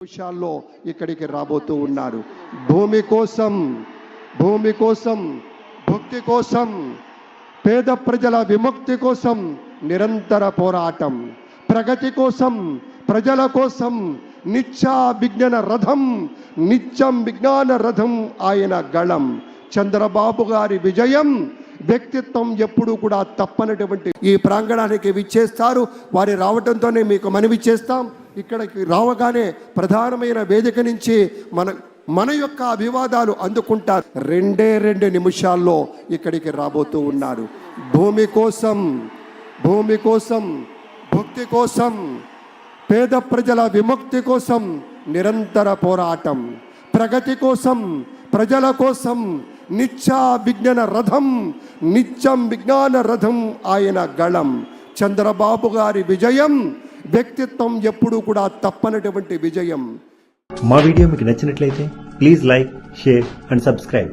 నిమిషాల్లో ఇక్కడికి రాబోతూ ఉన్నారు. భూమి కోసం భూమి కోసం భక్తి కోసం పేద ప్రజల విముక్తి కోసం నిరంతర పోరాటం. ప్రగతి కోసం ప్రజల కోసం నిత్య విజ్ఞాన రథం నిత్యం విజ్ఞాన రథం ఆయన గళం. చంద్రబాబు గారి విజయం వ్యక్తిత్వం ఎప్పుడూ కూడా తప్పనటువంటి ఈ ప్రాంగణానికి విచ్చేస్తారు. వారి రావడంతోనే మీకు మనవి చేస్తాం. ఇక్కడికి రావగానే ప్రధానమైన వేదిక నుంచి మన మన యొక్క అభివాదాలు అందుకుంటారు. రెండే రెండు నిమిషాల్లో ఇక్కడికి రాబోతూ ఉన్నారు. భూమి కోసం భూమి కోసం భక్తి కోసం పేద ప్రజల విముక్తి కోసం నిరంతర పోరాటం. ప్రగతి కోసం ప్రజల కోసం నిత్యా విజ్ఞాన రథం నిత్యం విజ్ఞాన రథం ఆయన గళం. చంద్రబాబు గారి విజయం వ్యక్తిత్వం ఎప్పుడూ కూడా తప్పనటువంటి విజయం. మా వీడియో మీకు నచ్చినట్లయితే please like share and subscribe.